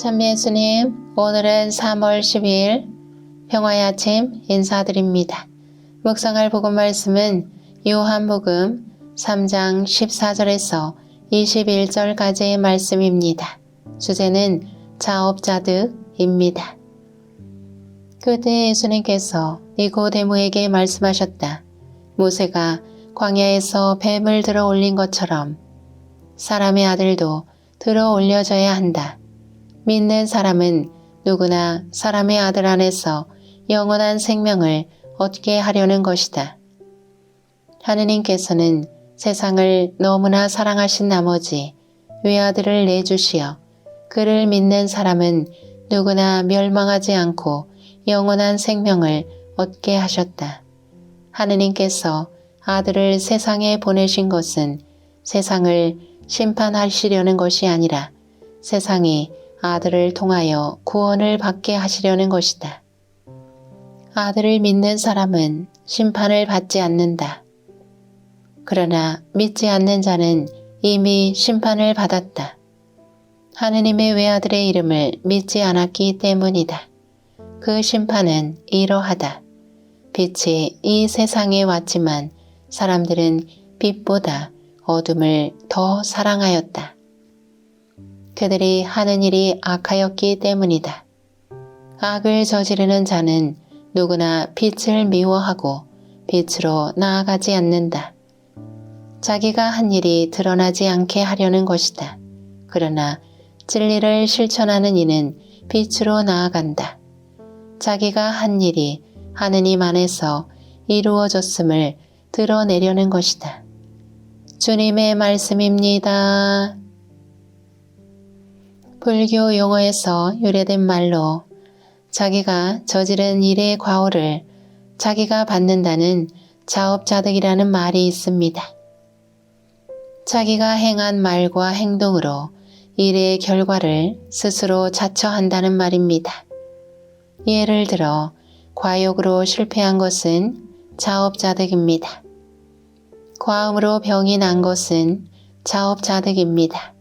찬미 예수님, 오늘은 3월 10일 평화의 아침 인사드립니다. 묵상할 복음 말씀은 요한복음 3장 14절에서 21절까지의 말씀입니다. 주제는 자업자득입니다. 그때 예수님께서 니고데모에게 말씀하셨다. 모세가 광야에서 뱀을 들어 올린 것처럼 사람의 아들도 들어 올려져야 한다. 믿는 사람은 누구나 사람의 아들 안에서 영원한 생명을 얻게 하려는 것이다. 하느님께서는 세상을 너무나 사랑하신 나머지 외아들을 내주시어 그를 믿는 사람은 누구나 멸망하지 않고 영원한 생명을 얻게 하셨다. 하느님께서 아들을 세상에 보내신 것은 세상을 심판하시려는 것이 아니라 세상이 아들을 통하여 구원을 받게 하시려는 것이다. 아들을 믿는 사람은 심판을 받지 않는다. 그러나 믿지 않는 자는 이미 심판을 받았다. 하느님의 외아들의 이름을 믿지 않았기 때문이다. 그 심판은 이러하다. 빛이 이 세상에 왔지만 사람들은 빛보다 어둠을 더 사랑하였다. 그들이 하는 일이 악하였기 때문이다. 악을 저지르는 자는 누구나 빛을 미워하고 빛으로 나아가지 않는다. 자기가 한 일이 드러나지 않게 하려는 것이다. 그러나 진리를 실천하는 이는 빛으로 나아간다. 자기가 한 일이 하느님 안에서 이루어졌음을 드러내려는 것이다. 주님의 말씀입니다. 불교 용어에서 유래된 말로 자기가 저지른 일의 과오를 자기가 받는다는 자업자득이라는 말이 있습니다. 자기가 행한 말과 행동으로 일의 결과를 스스로 자처한다는 말입니다. 예를 들어 과욕으로 실패한 것은 자업자득입니다. 과음으로 병이 난 것은 자업자득입니다.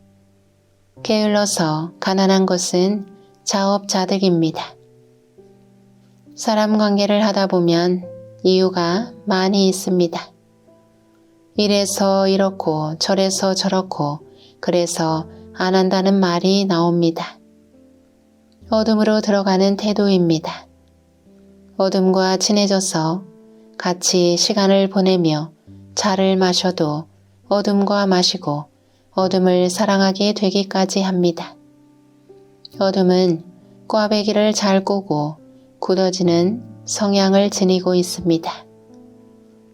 게을러서 가난한 것은 자업자득입니다. 사람 관계를 하다 보면 이유가 많이 있습니다. 이래서 이렇고 저래서 저렇고 그래서 안 한다는 말이 나옵니다. 어둠으로 들어가는 태도입니다. 어둠과 친해져서 같이 시간을 보내며 차를 마셔도 어둠과 마시고 어둠을 사랑하게 되기까지 합니다. 어둠은 꽈배기를 잘 꼬고 굳어지는 성향을 지니고 있습니다.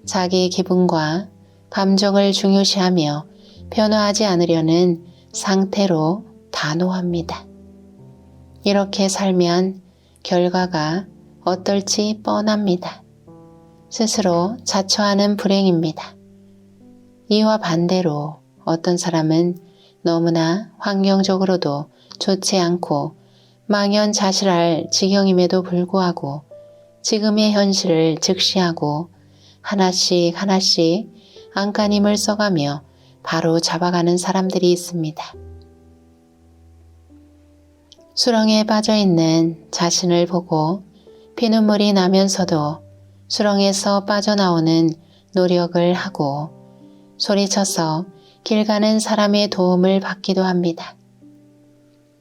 자기 기분과 감정을 중요시하며 변화하지 않으려는 상태로 단호합니다. 이렇게 살면 결과가 어떨지 뻔합니다. 스스로 자처하는 불행입니다. 이와 반대로 어떤 사람은 너무나 환경적으로도 좋지 않고 망연자실할 지경임에도 불구하고 지금의 현실을 즉시하고 하나씩 하나씩 안간힘을 써가며 바로 잡아가는 사람들이 있습니다. 수렁에 빠져 있는 자신을 보고 피눈물이 나면서도 수렁에서 빠져나오는 노력을 하고 소리쳐서 길 가는 사람의 도움을 받기도 합니다.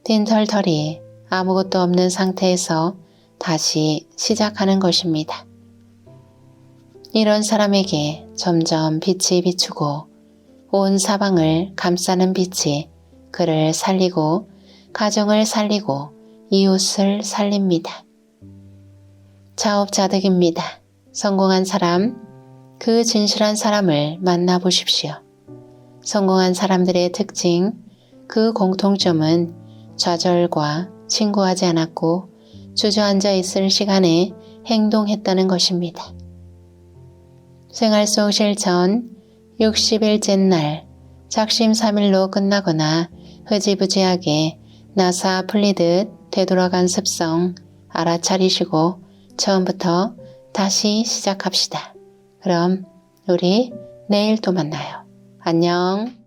딘털털이 아무것도 없는 상태에서 다시 시작하는 것입니다. 이런 사람에게 점점 빛이 비추고 온 사방을 감싸는 빛이 그를 살리고 가정을 살리고 이웃을 살립니다. 자업자득입니다. 성공한 사람, 그 진실한 사람을 만나보십시오. 성공한 사람들의 특징, 그 공통점은 좌절과 친구하지 않았고 주저앉아 있을 시간에 행동했다는 것입니다. 생활 속 실천 60일째 날 작심삼일로 끝나거나 흐지부지하게 나사 풀리듯 되돌아간 습성 알아차리시고 처음부터 다시 시작합시다. 그럼 우리 내일 또 만나요. 안녕.